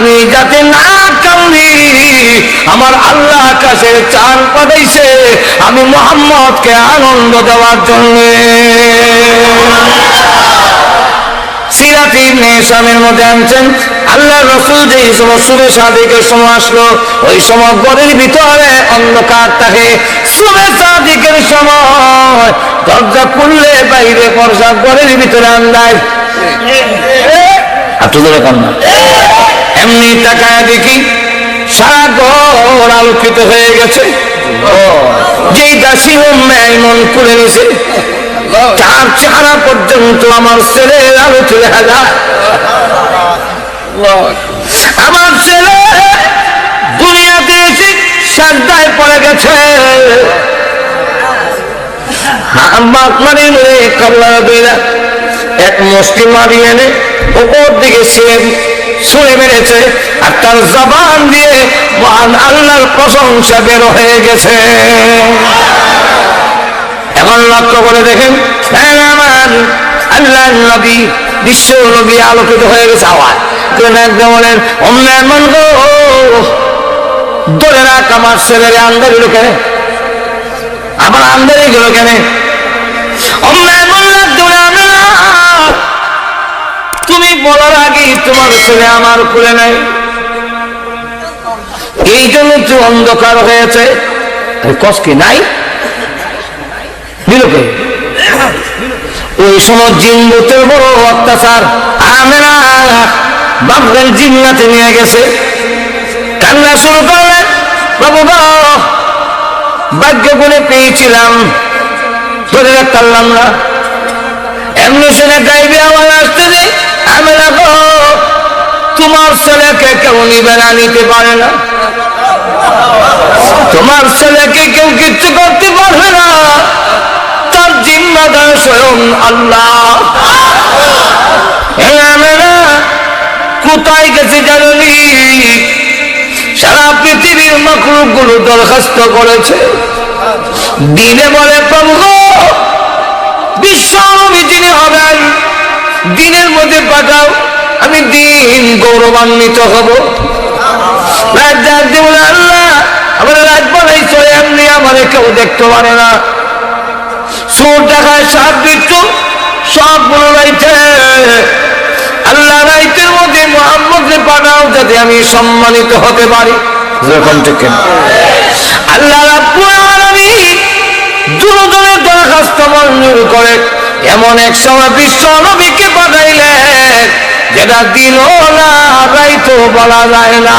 আমি যাতে না কান্দি আমার আল্লাহ কাছে চান পাঠাইছে আমি মোহাম্মদকে আনন্দ দেওয়ার জন্য মধ্যে আল্লাহ রসুল যে ওই সময় ঘরের ভিতরে অন্ধকার সময় ঘরের ভিতরে আর তোদের কান্না এমনি তাকায় দেখি সারা ঘর আলোকিত হয়ে গেছে। যেই দাসী এমন করে নিছে, তার চেহারা পর্যন্ত আমার ছেলের আলো চলে হাজার আমার ছেলে দুনিয়াতে এসে সাদ্দায় পড়ে গেছে। দুইরা এক মুষ্টি মারি এনে ওপর দিকে সে ছুঁড়ে মেরেছে, আর তার জবান দিয়ে মহান আল্লাহর প্রশংসা বের হয়ে গেছে। এখন লক্ষ্য করে দেখেন হ্যাঁ আল্লাহ নবী, বিশ্ব নবী আলোকিত হয়ে গেছে আওয়াজ আমার আন্দারি গেল কেন? অন্য তুমি বলার আগে তোমার ছেলে আমার খুলে নাই। এই জন্য তো অন্ধকার হয়েছে। কষ্ট নাই? দিলকে ওই সময় জিনবুতের বড় অত্যাচার আমেরা বাপদের জিন্নাতে নিয়ে গেছে। কান্না শুরু করলেন বাবু ভাগ্য গুণে পেয়েছিলাম। ধরে রাখতাম না। এমনি শুনে গাইবে আমার আসতে গো তোমার ছেলেকে কেউ নিবে না নিতে পারে না। তোমার ছেলেকে কেউ কিচ্ছু করতে পারবে না। তার জিম্মাদার স্বয়ং আল্লাহ। কোথায় গেছে জানি সারা পৃথিবীর মকরুকগুলো দরখাস্ত করেছে। দিনে বলে প্রভু গো, বিশ্ব নবী যিনি হবেন। দিনের মধ্যে পাঠাও, আমি দিন গৌরবান্বিত হব। রাত জানতে বলে, আল্লাহ, আমার রাত বানাইছো, এমনি আমার কেউ দেখতে পারে না। সুর দেখায় সাপ দিচ্ছ সবগুলো রাইতে। আল্লাহ, রাইতের মধ্যে মোহাম্মদকে পাঠাও, যাতে আমি সম্মানিত হতে পারি। যখন থেকে আল্লাহ রাব্বুল আলামিন দুজনের দরখাস্ত মঞ্জুর করে। এমন এক সময় বিশ্ব নবীকে পাঠাইলেন যেটা দিন না রাইতো বলা যায় না।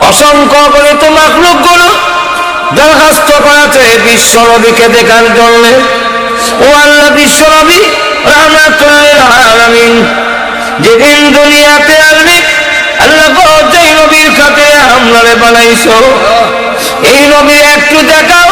অসংখ্য করে তো মাকলুকগুলো দরখাস্ত করেছে বিশ্ব নবীকে দেখার জন্য। ও আল্লাহ বিশ্ব নবী রাহমাতুল্লিল যেদিন দুনিয়াতে আসবে আল্লাহ গো, যেই নবীর খাতে আমরারে বানাইছো এই নবী একটু দেখাও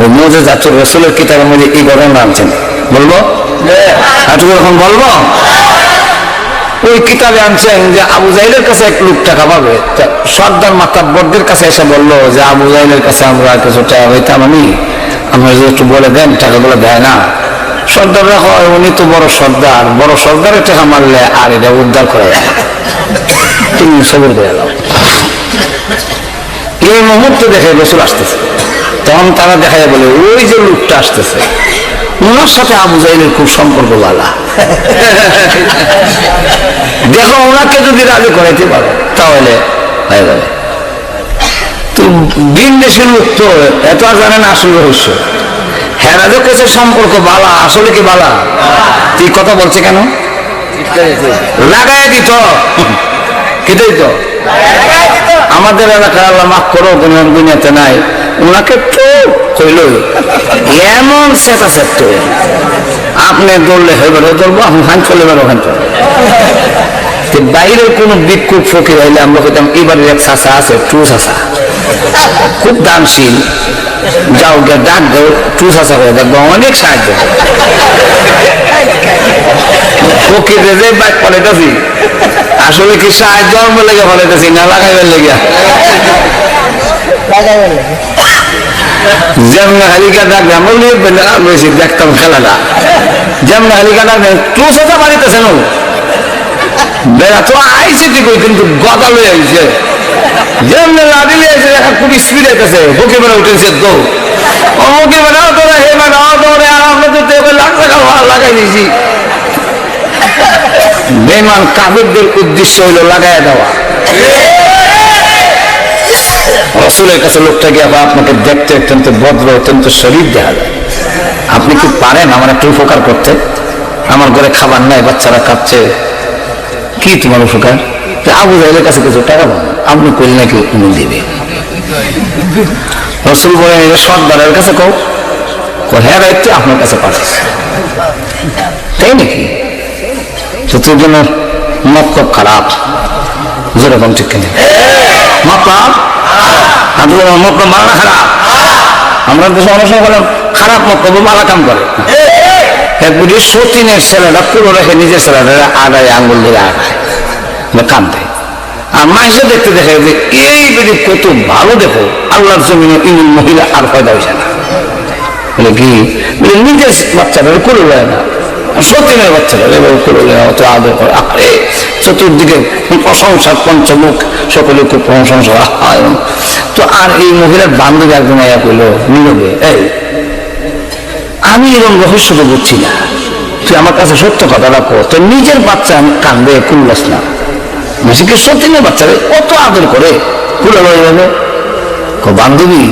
ওই মজে রসুলের কিতাবের মধ্যে এই ঘটনা আনছেন? বলব? এখন বলব? ওই কিতাবে আনছেন যে আবু জাহিলের কাছে এক লোক টাকা পাবে। সর্দার মাতাব্বরদের কাছে এসে বলল যে আবু জাহিলের কাছে আমরা কিছু টাকা হইতাম আমি। আমরা যদি একটু বলে দেন টাকাগুলো দেয় না। সর্দাররা হয় উনি তো বড় সর্দার। বড় সর্দারের টাকা মারলে আর এটা উদ্ধার করে তুমি সবর দিয়ে দাও এই মুহূর্তে দেখে রসুল আসতেছে। তখন তারা দেখা যায় বলে ওই যে লোকটা আসতেছে ওনার সাথে আবু জাইলের খুব সম্পর্ক বালা দেখো ওনাকে যদি রাজি করাইতে পারো তাহলে হয়ে যাবে। তো দিন দেশের লোক তো এত আর জানে না আসল রহস্য। হ্যাঁ রাজা কাছে সম্পর্ক বালা আসলে কি বালা? তুই কথা বলছে কেন? লাগাই দিত। কেটাই তো। আমাদের এলাকার আল্লাহ মাফ করো কোনো দুনিয়াতে নাই। ওনাকে তো কইল এমন সেটা সেট আপনি দৌড়লে হয়ে বেরো দৌড়বো, আমি হান চলে বেরো ওখান চলে বাইরের কোন বিক্ষোভ ফকির হইলে আমরা কইতাম এবারের এক চাষা আছে টু চাষা খুব দানশীল যাও গে ডাক টু করে দেখব অনেক সাহায্য। বাইক ফলাইতেছি আসলে কি সাহায্য আমার লেগে ফলাইতেছি না লাগাইবার লেগে? যেমন হালিকা ডাক আমরা দেখতাম খেলাটা। যেমন হালিকা ডাক টু চাষা বাড়িতেছে না? বেড়া তো আইছে ঠিকই কিন্তু গদা লয়ে আইছে। কাবিরদের উদ্দেশ্য হইল লাগাই দেওয়া। রসুলের কাছে লোকটা গিয়ে আবার আপনাকে দেখতে অত্যন্ত ভদ্র, অত্যন্ত শরীর দেখা যায়। আপনি কি পারেন আমার একটু উপকার করতে? আমার ঘরে খাবার নাই, বাচ্চারা খাচ্ছে কি তোমার উপকার? আবু জাহেলের কাছে কিছু টাকা পাবো? আপনি করলে নাকি দিবে। রসুল বলে এটা সর্দারের কাছে কও। হ্যাঁ রাইতে আপনার কাছে তাই নাকি? চতুর জন্য মতলব খারাপ। যেরকম ঠিক কেন। আপনাদের মতলব মারা খারাপ। আমরা দেশে অনেক সময় বললাম খারাপ মতলব মালা কাম করে। একবারে সতীনের ছেলেরা পুরো রেখে নিজের ছেলেরা আগায় আঙ্গুল দিয়ে আগায়। বা কান্দে আর মাইসে দেখতে দেখে যে এই বেদি কত ভালো দেখো, আল্লাহর জমিনে ইমন মহিলা আর ফয়দা হয়েছে না। বলে কি? বলে নিজের বাচ্চারা করে দেয় না। সতীনের বাচ্চারা এবার করে দেয় অত আদর করে। আরে, চতুর্দিকে প্রশংসা, পঞ্চমুখ, সকলে খুব হয় তো আর এই মহিলার বান্ধবী একদম এয়া করল নীরবে, এই, আমি এরকম রহস্য বুঝছি না। তুই আমার কাছে সত্য কথাটা কো তো নিজের বাচ্চা আমি কান্দে কুল্লাস না। বলছি কি সত্যিনের বাচ্চারে কত আদর করে। কুলা লয়ে যাবে। কো বান্ধবী,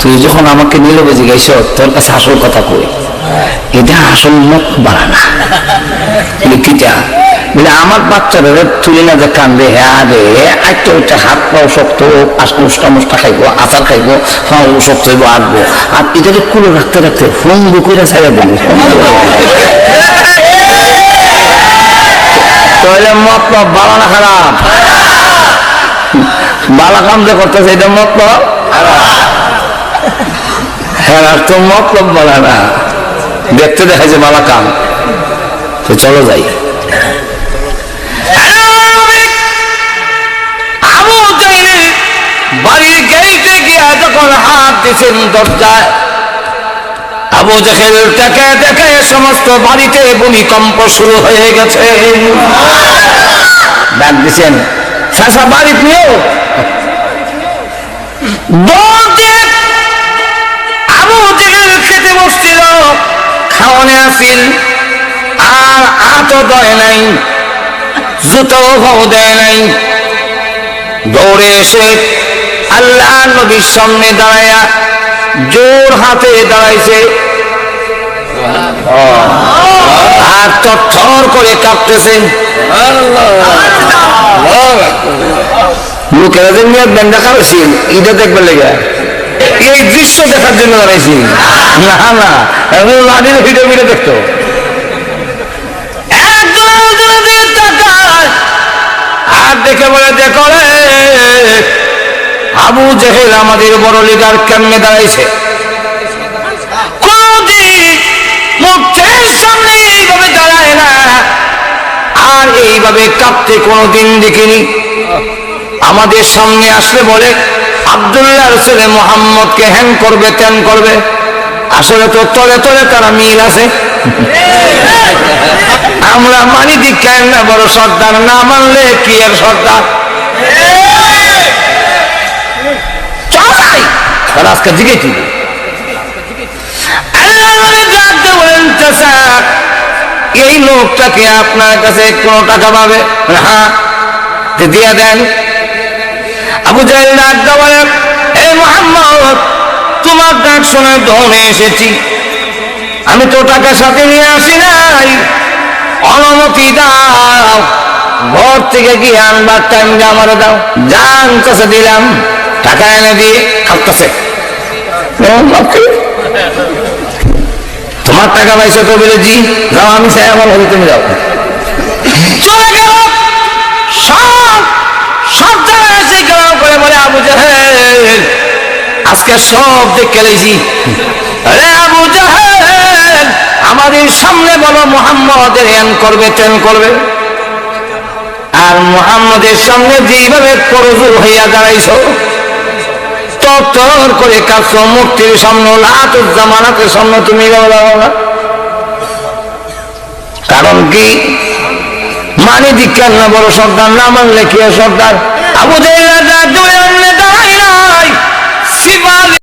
তুই যখন আমাকে নীরবে জিজ্ঞাইছ তোর কাছে আসল কথা কই? এটা আসল মুখ বাড়া না। কিটা বলে, আমার বাচ্চারা তুলে না যে কান্দে হ্যাঁ রে একটা ওইটা হাত পাও শক্ত মুষ্টা মুষ্টা খাইবো, আচার খাইবো হ্যাঁ শক্ত হইবো আঁকবো আর এটা যে কুলো রাখতে রাখতে ফোন বুকুরা ছাড়া দেবো তাহলে মতলব বালা না খারাপ? বালা কাম যে করতেছে, এটা মতলব হ্যাঁ তো মতলব বালা না। দেখতে দেখা যে বালা কাম। তো চলো যাই। বাড়ির গেইটে গিয়া যখন হাত দিছেন দরজায় আবু জাহেল দেখে সমস্ত বাড়িতে ভূমিকম্প শুরু হয়ে গেছে। ডাক দিছেন শাসা বাড়ি প্রিয় দৌড়ে এসে আল্লাহ নবীর সামনে দাঁড়ায়া জোর হাতে দাঁড়াইছে। আর তথর করে কাঁপতেছে লোকেরা যে মেয়ের ব্যান্ডা এটা লেগে। এই দৃশ্য দেখার জন্য দাঁড়াইছি না না লাঠির ভিডিও ভিডিও দেখতো। আর দেখে বলে দেখো আবু জেহেল আমাদের বড় লিডার কেমনে দাঁড়াইছে? এইভাবে কাঁপতে কোনোদিন দেখিনি। আমাদের সামনে আসলে বলে, আবদুল্লাহ ছেলে মোহাম্মদকে হ্যাং করবে, ত্যান করবে। আসলে তো তলে তলে তারা মিল আছে। আমরা মানি দীক্ষায় না বড় সর্দার, না মানলে কি আর সর্দার? আজকে জিগেছি। এই লোকটাকে আপনার কাছে কোনো টাকা পাবে? হ্যাঁ দিয়ে দেন। আবু জাহেল ডাক এই মোহাম্মদ, তোমার ডাক শুনে ধনে এসেছি। আমি তো টাকা সাথে নিয়ে আসি নাই। অনুমতি দাও, ঘর থেকে গিয়ে আনবার টাইম আমারে দাও। যান কাছে দিলাম। টাকা এনে দিয়ে খাপতেছে আমার টাকা পয়সা তো বলেছি যাও, আমি চাই আমার হবে তুমি যাও। চলে গেল। সব সব জায়গায় করে বলে আবু জাহেল। আজকে সব যে কেলেছি আরে আবু জাহেল, আমাদের সামনে বলো, মোহাম্মদের এন করবে তেন করবে। আর মোহাম্মদের সামনে যেইভাবে করজুর হইয়া দাঁড়াইছ তর করে কাছ মুক্তির সামনে লাত জামানাতের সামনে তুমি কারণ কি? মানে দীক্ষার না বড় সর্দার, না মানলে কি সর্দার? আবু